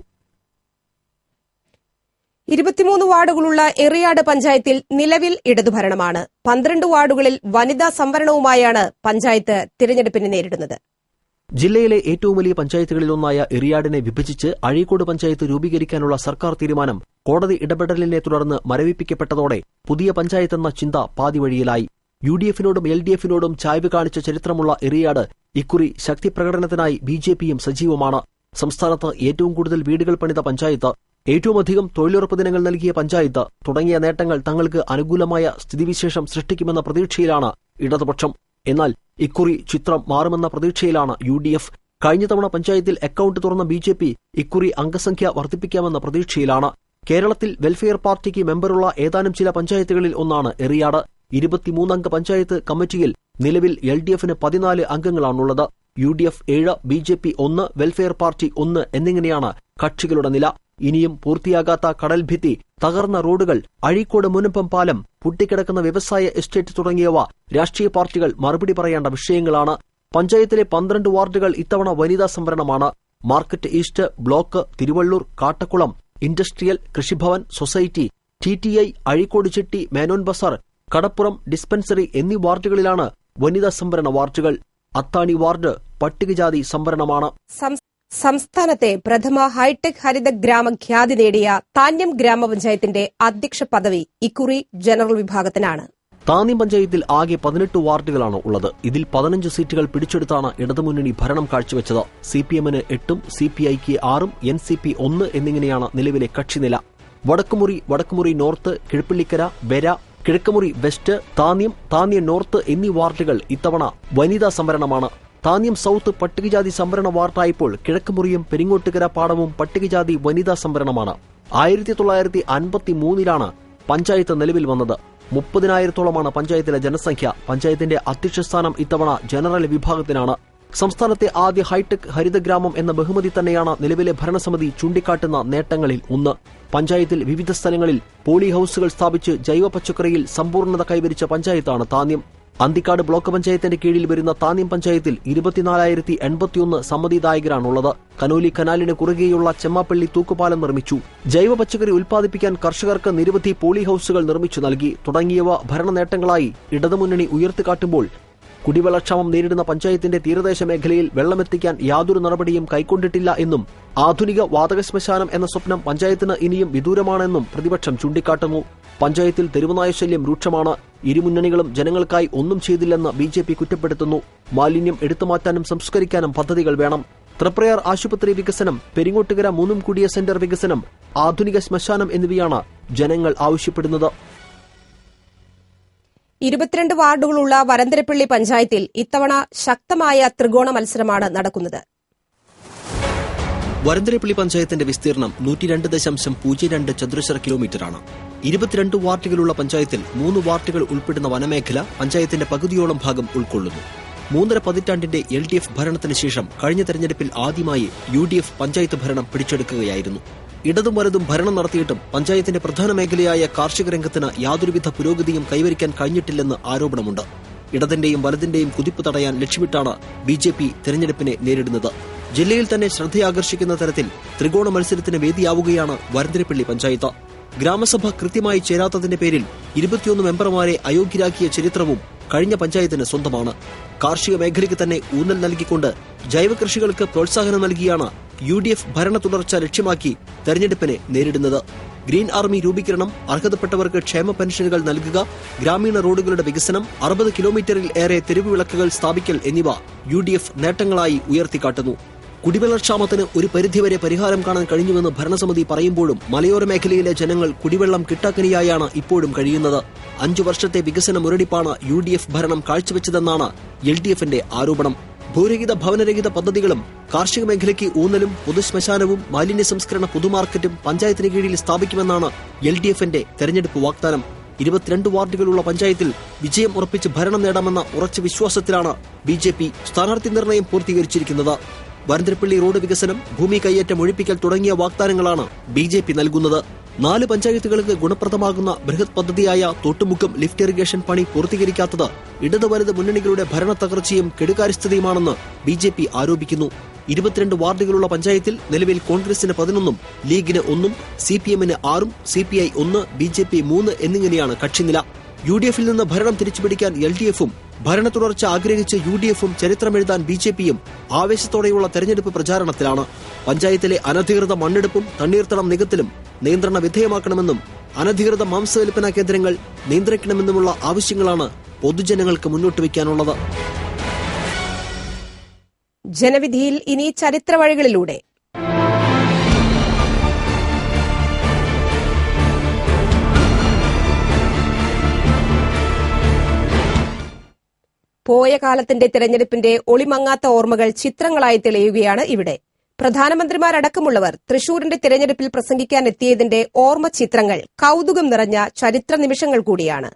Speaker 3: ഇരുപത്തിമൂന്ന് വാർഡുകളുള്ള എറിയാട് പഞ്ചായത്തിൽ നിലവിൽ ഇടതുഭരണമാണ് പന്ത്രണ്ട് വാർഡുകളിൽ വനിതാ സംവരണവുമായാണ് പഞ്ചായത്ത് തിരഞ്ഞെടുപ്പിനെ നേരിടുന്നത് ജില്ലയിലെ ഏറ്റവും വലിയ പഞ്ചായത്തുകളിലൊന്നായ എറിയാടിനെ വിഭജിച്ച് അഴീക്കോട് പഞ്ചായത്ത് രൂപീകരിക്കാനുള്ള സർക്കാർ തീരുമാനം കോടതി ഇടപെടലിനെ തുടർന്ന് മരവിപ്പിക്കപ്പെട്ടതോടെ പുതിയ പഞ്ചായത്ത് എന്ന ചിന്ത പാതിവഴിയിലായി യു ഡി എഫിനോടും എൽ ഡി എഫിനോടും ചായ്വ് കാണിച്ച ചരിത്രമുള്ള എറിയാട് ഇക്കുറി ശക്തി പ്രകടനത്തിനായി ബി ജെ പിയും സജീവമാണ് സംസ്ഥാനത്ത് ഏറ്റവും കൂടുതൽ വീടുകൾ പണിത പഞ്ചായത്ത് ഏറ്റവുമധികം തൊഴിലുറപ്പ് ദിനങ്ങൾ നൽകിയ പഞ്ചായത്ത് തുടങ്ങിയ നേട്ടങ്ങൾ തങ്ങൾക്ക് അനുകൂലമായ സ്ഥിതിവിശേഷം സൃഷ്ടിക്കുമെന്ന പ്രതീക്ഷയിലാണ് ഇടതുപക്ഷം എന്നാൽ ഇക്കുറി ചിത്രം മാറുമെന്ന പ്രതീക്ഷയിലാണ് യു ഡി എഫ് കഴിഞ്ഞ തവണ പഞ്ചായത്തിൽ അക്കൌണ്ട് തുറന്ന ബി ജെ പി ഇക്കുറി അംഗസംഖ്യ വർദ്ധിപ്പിക്കാമെന്ന പ്രതീക്ഷയിലാണ് കേരളത്തിൽ വെൽഫെയർ പാർട്ടിക്ക് മെമ്പറുള്ള ഏതാനും ചില പഞ്ചായത്തുകളിൽ ഒന്നാണ് എറിയാട് ഇരുപത്തിമൂന്നംഗ പഞ്ചായത്ത് കമ്മിറ്റിയിൽ നിലവിൽ എൽ ഡി എഫിന് പതിനാല് അംഗങ്ങളാണുള്ളത് യു ഡി എഫ് ഏഴ് ബി ജെ പി ഒന്ന് വെൽഫെയർ പാർട്ടി ഒന്ന് എന്നിങ്ങനെയാണ് കക്ഷികളുടെ നില ഇനിയും പൂർത്തിയാകാത്ത കടൽഭിത്തി തകർന്ന റോഡുകൾ അഴീക്കോട് മുനപ്പം പാലം പൊട്ടിക്കിടക്കുന്ന വ്യവസായ എസ്റ്റേറ്റ് തുടങ്ങിയവ രാഷ്ട്രീയ പാർട്ടികൾ മറുപടി പറയേണ്ട വിഷയങ്ങളാണ് പഞ്ചായത്തിലെ പന്ത്രണ്ട് വാർഡുകൾ ഇത്തവണ വനിതാ സംവരണമാണ് market east block Thiruvallur Kattakulam industrial Krishibhavan society T T I Azhikode Chitty Menon Bazar Kadappuram dispensary എന്നീ വാർഡുകളിലാണ് വനിതാ സംവരണ വാർഡുകൾ അത്താണി വാർഡ് പട്ടികജാതി സംവരണമാണ് സംസ്ഥാനത്തെ പ്രഥമ ഹൈടെക് ഹരിത ഗ്രാമ ഖ്യാതി നേടിയ താന്യം ഗ്രാമപഞ്ചായത്തിന്റെ അധ്യക്ഷ പദവി ഇക്കുറി ജനറൽ വിഭാഗത്തിനാണ് താന്യം പഞ്ചായത്തിൽ ആകെ പതിനെട്ട് വാർഡുകളാണ് ഉള്ളത് ഇതിൽ പതിനഞ്ച് സീറ്റുകൾ പിടിച്ചെടുത്താണ് ഇടതുമുന്നണി ഭരണം കാഴ്ചവെച്ചത് സി പി എമ്മിന് എട്ടും സി പി ഐക്ക് ആറും എൻ സി പി ഒന്ന് എന്നിങ്ങനെയാണ് നിലവിലെ കക്ഷിനില വടക്കുമുറി വടക്കുമുറി നോർത്ത് കിഴപ്പള്ളിക്കര വെര കിഴക്കുമുറി വെസ്റ്റ് താന്യം താന്യം നോർത്ത് എന്നീ വാർഡുകൾ ഇത്തവണ വനിതാ സംവരണമാണ് താന്യം സൗത്ത് പട്ടികജാതി സംവരണ വാർഡായപ്പോൾ കിഴക്കുമുറിയും പെരിങ്ങോട്ടുകര പാടവും പട്ടികജാതി വനിതാ സംവരണമാണ് ആയിരത്തി തൊള്ളായിരത്തി അൻപത്തി മൂന്നിലാണ് പഞ്ചായത്ത് നിലവിൽ വന്നത് മുപ്പതിനായിരത്തോളമാണ് പഞ്ചായത്തിലെ ജനസംഖ്യ പഞ്ചായത്തിന്റെ അധ്യക്ഷസ്ഥാനം ഇത്തവണ ജനറൽ വിഭാഗത്തിനാണ് സംസ്ഥാനത്തെ ആദ്യ ഹൈടെക് ഹരിതഗ്രാമം എന്ന ബഹുമതി തന്നെയാണ് നിലവിലെ ഭരണസമിതി ചൂണ്ടിക്കാട്ടുന്ന നേട്ടങ്ങളിൽ ഒന്ന് പഞ്ചായത്തിൽ വിവിധ സ്ഥലങ്ങളിൽ പോളി ഹൌസുകൾ സ്ഥാപിച്ച് ജൈവ പച്ചക്കറിയിൽ സമ്പൂർണത കൈവരിച്ച പഞ്ചായത്താണ് താന്യം അന്തിക്കാട് ബ്ലോക്ക് പഞ്ചായത്തിന്റെ കീഴിൽ വരുന്ന താന്യം പഞ്ചായത്തിൽ ഇരുപത്തിനാലായിരത്തി എൺപത്തിയൊന്ന് സമ്മതിദായകരാണുള്ളത് കനോലി കനാലിന് കുറുകെയുള്ള ചെമ്മാപ്പള്ളി തൂക്കുപാലം നിർമ്മിച്ചു ജൈവ പച്ചക്കറി ഉൽപ്പാദിപ്പിക്കാൻ കർഷകർക്ക് നിരവധി പോളി ഹൌസുകൾ നിർമ്മിച്ചു നൽകി തുടങ്ങിയവ ഭരണ നേട്ടങ്ങളായി ഇടതുമുന്നണി ഉയർത്തിക്കാട്ടുമ്പോൾ കുടിവെള്ളക്ഷാമം നേരിടുന്ന പഞ്ചായത്തിന്റെ തീരദേശ മേഖലയിൽ വെള്ളമെത്തിക്കാൻ യാതൊരു നടപടിയും കൈക്കൊണ്ടിട്ടില്ല എന്നും ആധുനിക വാതക ശ്മശാനം എന്ന സ്വപ്നം പഞ്ചായത്തിന് ഇനിയും വിദൂരമാണെന്നും പ്രതിപക്ഷം ചൂണ്ടിക്കാട്ടുന്നു പഞ്ചായത്തിൽ തെരുവുനായ ശല്യം രൂക്ഷമാണ് ഇരുമുന്നണികളും ജനങ്ങൾക്കായി ഒന്നും ചെയ്തില്ലെന്ന് ബി ജെ പി കുറ്റപ്പെടുത്തുന്നു മാലിന്യം എടുത്തുമാറ്റാനും സംസ്കരിക്കാനും പദ്ധതികൾ വേണം തൃപ്രയാർ ആശുപത്രി വികസനം പെരിങ്ങോട്ടുകര മൂന്നും കുടിയ സെന്റർ വികസനം ആധുനിക ശ്മശാനം എന്നിവയാണ് ജനങ്ങൾ ആവശ്യപ്പെടുന്നത് ഇരുപത്തിരണ്ട് വാർഡുകളുള്ള വരന്തരപ്പള്ളി പഞ്ചായത്തിൽ ഇത്തവണ ശക്തമായ ത്രികോണ മത്സരമാണ് നടക്കുന്നത് വരന്തരപ്പള്ളി പഞ്ചായത്തിന്റെ വിസ്തീർണം നൂറ്റി രണ്ട് ദശാംശം പൂജ്യം രണ്ട് ചതുരശ്ര കിലോമീറ്ററാണ് ഇരുപത്തിരണ്ട് വാർഡുകളുള്ള പഞ്ചായത്തിൽ മൂന്ന് വാർഡുകൾ ഉൾപ്പെടുന്ന വനമേഖല പഞ്ചായത്തിന്റെ പകുതിയോളം ഭാഗം ഉൾക്കൊള്ളുന്നു മൂന്നര പതിറ്റാണ്ടിന്റെ എൽ ഡി എഫ് ഭരണത്തിന് ശേഷം കഴിഞ്ഞ തെരഞ്ഞെടുപ്പിൽ ആദ്യമായി യു ഡി എഫ് പഞ്ചായത്ത് ഭരണം പിടിച്ചെടുക്കുകയായിരുന്നു ഇടതും വലതും ഭരണം നടത്തിയിട്ടും പഞ്ചായത്തിന്റെ പ്രധാന മേഖലയായ കാർഷിക രംഗത്തിന് യാതൊരുവിധ പുരോഗതിയും കൈവരിക്കാൻ കഴിഞ്ഞിട്ടില്ലെന്ന് ആരോപണമുണ്ട് ഇടതിന്റെയും വലതിന്റെയും കുതിപ്പ് തടയാൻ ലക്ഷ്യമിട്ടാണ് ബി ജെ പി തെരഞ്ഞെടുപ്പിനെ നേരിടുന്നത് ജില്ലയിൽ തന്നെ ശ്രദ്ധയാകർഷിക്കുന്ന തരത്തിൽ ത്രികോണ മത്സരത്തിന് വേദിയാവുകയാണ് വരന്തിരപ്പള്ളി പഞ്ചായത്ത് ഗ്രാമസഭ കൃത്യമായി ചേരാത്തതിന്റെ പേരിൽ ഇരുപത്തിയൊന്ന് മെമ്പർമാരെ അയോഗ്യരാക്കിയ ചരിത്രവും കഴിഞ്ഞ പഞ്ചായത്തിന് സ്വന്തമാണ് കാർഷിക മേഖലയ്ക്ക് തന്നെ ഊന്നൽ നൽകിക്കൊണ്ട് ജൈവ കൃഷികൾക്ക് പ്രോത്സാഹനം നൽകിയാണ് യു ഡി എഫ് ഭരണ തുടർച്ച ലക്ഷ്യമാക്കി തെരഞ്ഞെടുപ്പിനെ നേരിടുന്നത് ഗ്രീൻ ആർമി രൂപീകരണം അർഹതപ്പെട്ടവർക്ക് ക്ഷേമ പെൻഷനുകൾ നൽകുക ഗ്രാമീണ റോഡുകളുടെ വികസനം അറുപത് കിലോമീറ്ററിൽ ഏറെ തെരുവ് വിളക്കുകൾ സ്ഥാപിക്കൽ എന്നിവ യു നേട്ടങ്ങളായി ഉയർത്തിക്കാട്ടുന്നു കുടിവെള്ളക്ഷാമത്തിന് ഒരു പരിധിവരെ പരിഹാരം കാണാൻ കഴിഞ്ഞുവെന്ന് ഭരണസമിതി പറയുമ്പോഴും മലയോര മേഖലയിലെ ജനങ്ങൾ കുടിവെള്ളം കിട്ടാക്കനിയായാണ് ഇപ്പോഴും കഴിയുന്നത് അഞ്ചു വർഷത്തെ വികസന മുരടിപ്പാണ് യു ഡി എഫ് ഭരണം കാഴ്ചവെച്ചതെന്നാണ് എൽ ഡി എഫിന്റെ ആരോപണം ഭൂരഹിത ഭവനരഹിത പദ്ധതികളും കാർഷിക മേഖലയ്ക്ക് ഊന്നലും പൊതുശ്മശാനവും മാലിന്യ സംസ്കരണ പൊതുമാർക്കറ്റും പഞ്ചായത്തിന് കീഴിൽ സ്ഥാപിക്കുമെന്നാണ് എൽ ഡി എഫിന്റെ തെരഞ്ഞെടുപ്പ് വാഗ്ദാനം ഇരുപത്തിരണ്ട് വാർഡുകളുള്ള പഞ്ചായത്തിൽ വിജയം ഉറപ്പിച്ച് ഭരണം നേടാമെന്ന ഉറച്ച വിശ്വാസത്തിലാണ് ബി ജെ പി സ്ഥാനാർത്ഥി നിർണയം പൂർത്തീകരിച്ചിരിക്കുന്നത് വരന്തിരപ്പള്ളി റോഡ് വികസനം ഭൂമി കയ്യേറ്റം ഒഴിപ്പിക്കൽ തുടങ്ങിയ വാഗ്ദാനങ്ങളാണ് ബി ജെ പി നൽകുന്നത് നാല് പഞ്ചായത്തുകൾക്ക് ഗുണപ്രദമാകുന്ന ബൃഹത് പദ്ധതിയായ തൊട്ടുമുക്കം ലിഫ്റ്റ് ഇറിഗേഷൻ പണി പൂർത്തീകരിക്കാത്തത് ഇടത് വലത് മുന്നണികളുടെ ഭരണ തകർച്ചയും കെടുകാര്യസ്ഥതയുമാണെന്ന് ബി ജെ പി ആരോപിക്കുന്നു ഇരുപത്തിരണ്ട് വാർഡുകളുള്ള പഞ്ചായത്തിൽ നിലവിൽ കോൺഗ്രസിന് പതിനൊന്നും ലീഗിന് ഒന്നും സി പി എമ്മിന് ആറും സി പി ഐ ഒന്ന് ബി ജെ പി മൂന്ന് എന്നിങ്ങനെയാണ് കക്ഷിനില യു ഡി എഫിൽ നിന്ന് ഭരണം തിരിച്ചുപിടിക്കാൻ എൽ ഡി എഫും ഭരണ തുടർച്ച ആഗ്രഹിച്ച് യു ഡി എഫും ചരിത്രമെഴുതാൻ ബി ജെ പിയും ആവേശത്തോടെയുള്ള തെരഞ്ഞെടുപ്പ് പ്രചാരണത്തിലാണ് പഞ്ചായത്തിലെ അനധികൃത മണ്ണെടുപ്പും തണ്ണീർത്തടം നികത്തിലും നിയന്ത്രണ വിധേയമാക്കണമെന്നും അനധികൃത മാംസവിൽപ്പന കേന്ദ്രങ്ങൾ നിയന്ത്രിക്കണമെന്നുമുള്ള ആവശ്യങ്ങളാണ് പൊതുജനങ്ങൾക്ക് മുന്നോട്ട് വയ്ക്കാനുള്ളത് ജനവിധിയിൽ ഇനി ചരിത്ര വഴികളിലൂടെ പോയ കാലത്തിന്റെ തിരഞ്ഞെടുപ്പിന്റെ ഒളിമങ്ങാത്ത ഓർമ്മകൾ ചിത്രങ്ങളായി തെളിയുകയാണ് ഇവിടെ പ്രധാനമന്ത്രിമാരടക്കമുള്ളവർ തൃശൂരിന്റെ തിരഞ്ഞെടുപ്പിൽ പ്രസംഗിക്കാനെത്തിയതിന്റെ ഓർമ്മ ചിത്രങ്ങൾ കൌതുകം നിറഞ്ഞ ചരിത്ര നിമിഷങ്ങൾ കൂടിയാണ്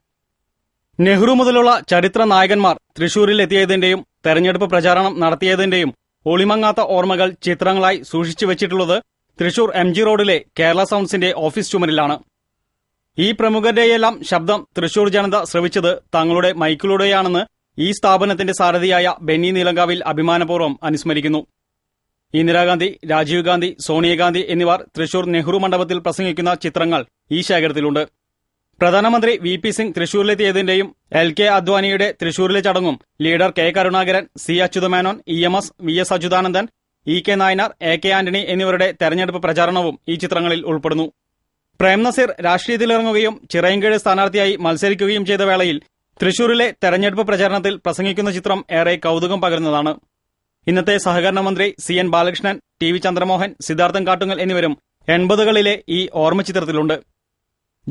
Speaker 3: നെഹ്റു മുതലുള്ള ചരിത്ര നായകന്മാർ തൃശൂരിൽ എത്തിയതിന്റെയും തെരഞ്ഞെടുപ്പ് പ്രചാരണം നടത്തിയതിന്റെയും ഒളിമങ്ങാത്ത ഓർമ്മകൾ ചിത്രങ്ങളായി സൂക്ഷിച്ചു വെച്ചിട്ടുള്ളത് തൃശൂർ എം ജി റോഡിലെ കേരള സൗണ്ട്സിന്റെ ഓഫീസ് ചുമരിലാണ് ഈ പ്രമുഖരുടെയെല്ലാം ശബ്ദം തൃശൂർ ജനത ശ്രവിച്ചത് തങ്ങളുടെ മൈക്കിലൂടെയാണെന്ന് ഈ സ്ഥാപനത്തിന്റെ സാരഥിയായ ബെന്നി നീലങ്കാവിൽ അഭിമാനപൂർവ്വം അനുസ്മരിക്കുന്നു ഇന്ദിരാഗാന്ധി രാജീവ് ഗാന്ധി സോണിയാഗാന്ധി എന്നിവർ തൃശൂർ നെഹ്റു മണ്ഡപത്തിൽ പ്രസംഗിക്കുന്ന ചിത്രങ്ങൾ ഈ ശേഖരത്തിലുണ്ട് പ്രധാനമന്ത്രി വി പി സിംഗ് തൃശൂരിലെത്തിയതിന്റെയും എൽ കെ അദ്വാനിയുടെ തൃശൂരിലെ ചടങ്ങും leader K Karunakaran C Achutha Menon E M S V S Achuthanandan E K Nayanar A K Antony എന്നിവരുടെ തെരഞ്ഞെടുപ്പ് പ്രചാരണവും ഈ ചിത്രങ്ങളിൽ ഉൾപ്പെടുന്നു പ്രേംനസീർ നസീർ രാഷ്ട്രീയത്തിലിറങ്ങുകയും ചിറയൻകീഴ് സ്ഥാനാർത്ഥിയായി മത്സരിക്കുകയും ചെയ്ത വേളയിൽ തൃശൂരിലെ തെരഞ്ഞെടുപ്പ് പ്രചാരണത്തിൽ പ്രസംഗിക്കുന്ന ചിത്രം ഏറെ കൗതുകം പകരുന്നതാണ് ഇന്നത്തെ സഹകരണ മന്ത്രി C N Balakrishnan T V Chandramohan Sidharthan Kattungal എന്നിവരും എൺപതുകളിലെ ഈ ഓർമ്മ ചിത്രത്തിലുണ്ട്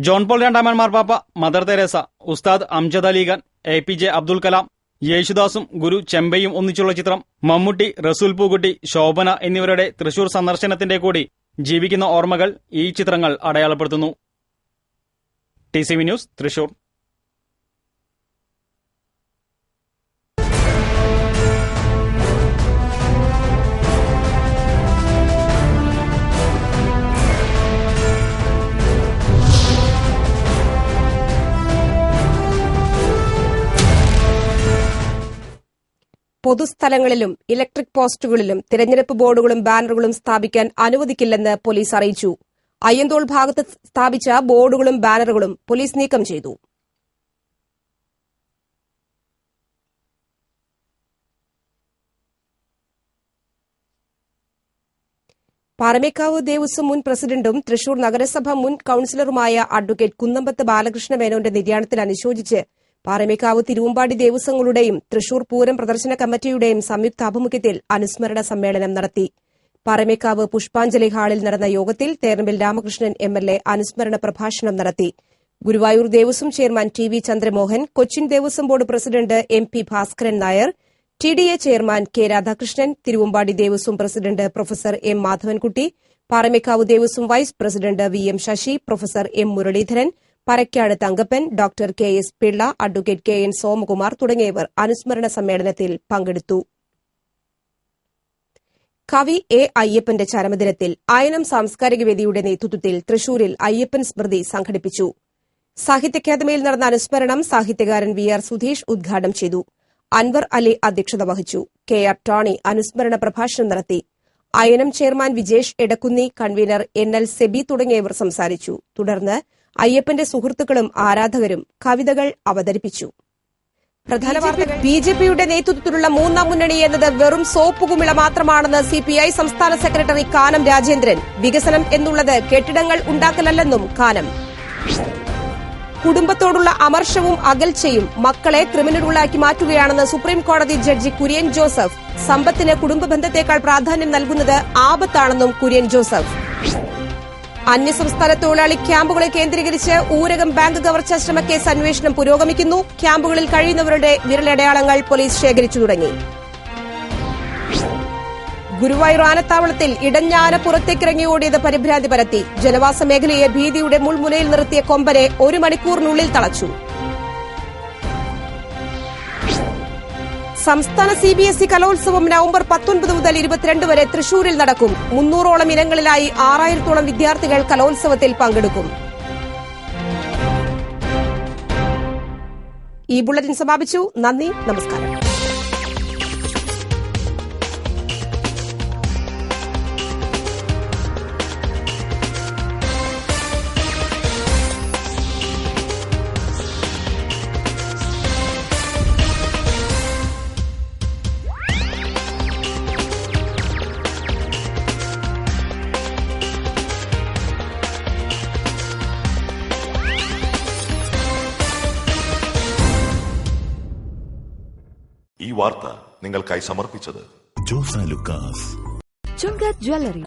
Speaker 3: ജോൺ പോൾ രണ്ടാമൻ മാർപ്പാപ്പ mother Teresa Ustad Amjad Alikhan A P J Abdul Kalam യേശുദാസും ഗുരു ചെമ്പയും ഒന്നിച്ചുള്ള ചിത്രം മമ്മൂട്ടി റസൂൽ പൂക്കുട്ടി ശോഭന എന്നിവരുടെ തൃശൂർ സന്ദർശനത്തിന്റെ കൂടി ജീവിക്കുന്ന ഓർമ്മകൾ ഈ ചിത്രങ്ങൾ അടയാളപ്പെടുത്തുന്നു T C V news Thrissur പൊതുസ്ഥലങ്ങളിലും ഇലക്ട്രിക് പോസ്റ്റുകളിലും തിരഞ്ഞെടുപ്പ് ബോർഡുകളും ബാനറുകളും സ്ഥാപിക്കാൻ അനുവദിക്കില്ലെന്ന് പോലീസ് അറിയിച്ചു അയ്യന്തോൾ ഭാഗത്ത് സ്ഥാപിച്ച ബോർഡുകളും ബാനറുകളും പോലീസ് നീക്കം ചെയ്തു പാറമേക്കാവ് ദേവസ്വം മുൻ പ്രസിഡന്റും തൃശൂർ നഗരസഭ മുൻ കൌൺസിലറുമായ അഡ്വക്കേറ്റ് കുന്നമ്പത്ത് ബാലകൃഷ്ണ മേനോന്റെ നിര്യാണത്തിൽ അനുശോചിച്ച് പാറമേക്കാവ് തിരുവമ്പാടി ദേവസ്വങ്ങളുടെയും തൃശൂർ പൂരം പ്രദർശന കമ്മിറ്റിയുടെയും സംയുക്ത ആഭിമുഖ്യത്തിൽ അനുസ്മരണ സമ്മേളനം നടത്തി പാറമേക്കാവ് പുഷ്പാഞ്ജലി ഹാളിൽ നടന്ന യോഗത്തിൽ Therambil Ramakrishnan M L A അനുസ്മരണ പ്രഭാഷണം നടത്തി Guruvayur Devaswom chairman T V Chandramohan Cochin Devaswom board president M P Bhaskaran Nair T D A chairman K Radhakrishnan Thiruvambadi Devaswom president professor M Madhavankutty Paramekkavu Devaswom vice president V M Sasi professor M Muraleedharan Parakkad Thankappan doctor K S Pillai advocate K N Somakumar തുടങ്ങിയവർ അനുസ്മരണ സമ്മേളനത്തിൽ പങ്കെടുത്തു കവി എ അയ്യപ്പന്റെ ചരമദിനത്തിൽ അയനം സാംസ്കാരിക വേദിയുടെ നേതൃത്വത്തിൽ തൃശൂരിൽ അയ്യപ്പൻ സ്മൃതി സംഘടിപ്പിച്ചു സാഹിത്യ അക്കാദമിയിൽ നടന്ന അനുസ്മരണം സാഹിത്യകാരൻ വി ആർ സുധീഷ് ഉദ്ഘാടനം ചെയ്തു അൻവർ അലി അധ്യക്ഷത വഹിച്ചു കെ ആർ ടോണി അനുസ്മരണ പ്രഭാഷണം നടത്തി Ayanam chairman Vijesh Edakkunni convener N L Seby തുടങ്ങിയവർ സംസാരിച്ചു തുടർന്ന് അയ്യപ്പന്റെ സുഹൃത്തുക്കളും ആരാധകരും കവിതകൾ അവതരിപ്പിച്ചു ബി ജെ പിയുടെ നേതൃത്വത്തിലുള്ള മൂന്നാം മുന്നണി എന്നത് വെറും സോപ്പുകുമിള മാത്രമാണെന്ന് സി പി ഐ സംസ്ഥാന സെക്രട്ടറി കാനം രാജേന്ദ്രൻ വികസനം എന്നുള്ളത് കെട്ടിടങ്ങൾ ഉണ്ടാക്കലല്ലെന്നും കാനം കുടുംബത്തോടുള്ള അമർഷവും അകൽച്ചയും മക്കളെ ക്രിമിനലുകളാക്കി മാറ്റുകയാണെന്ന് സുപ്രീം കോടതി ജഡ്ജി കുര്യൻ ജോസഫ് സമ്പത്തിന് കുടുംബ ബന്ധത്തേക്കാൾ പ്രാധാന്യം നൽകുന്നത് ആപത്താണെന്നും കുര്യൻ ജോസഫ് അന്യസംസ്ഥാന തൊഴിലാളി ക്യാമ്പുകളെ കേന്ദ്രീകരിച്ച് ഊരകം ബാങ്ക് കവർച്ചാ ശ്രമക്കേസ് അന്വേഷണം പുരോഗമിക്കുന്നു ക്യാമ്പുകളിൽ കഴിയുന്നവരുടെ വിരലടയാളങ്ങൾ പോലീസ് ശേഖരിച്ചു തുടങ്ങി ഗുരുവായൂർ ആനത്താവളത്തിൽ ഇടഞ്ഞാന പുറത്തേക്കിറങ്ങി ഓടിയത് പരിഭ്രാന്തി പരത്തി ജനവാസ മേഖലയെ ഭീതിയുടെ മുൾമുനയിൽ നിർത്തിയ കൊമ്പനെ ഒരു മണിക്കൂറിനുള്ളിൽ തളച്ചു സംസ്ഥാന സി ബി എസ് ഇ കലോത്സവം നവംബർ പത്തൊൻപത് മുതൽ ഇരുപത്തിരണ്ട് വരെ തൃശൂരിൽ നടക്കും മുന്നൂറോളം ഇനങ്ങളിലായി ആറായിരത്തോളം വിദ്യാർത്ഥികൾ കലോത്സവത്തിൽ പങ്കെടുക്കും ഈ ബുള്ളറ്റിൻ സമാപിച്ചു നന്ദി നമസ്കാരം സമർപ്പിച്ചത് ജോസ ലുക്കാസ് ചുങ്കത് ജ്വല്ലറി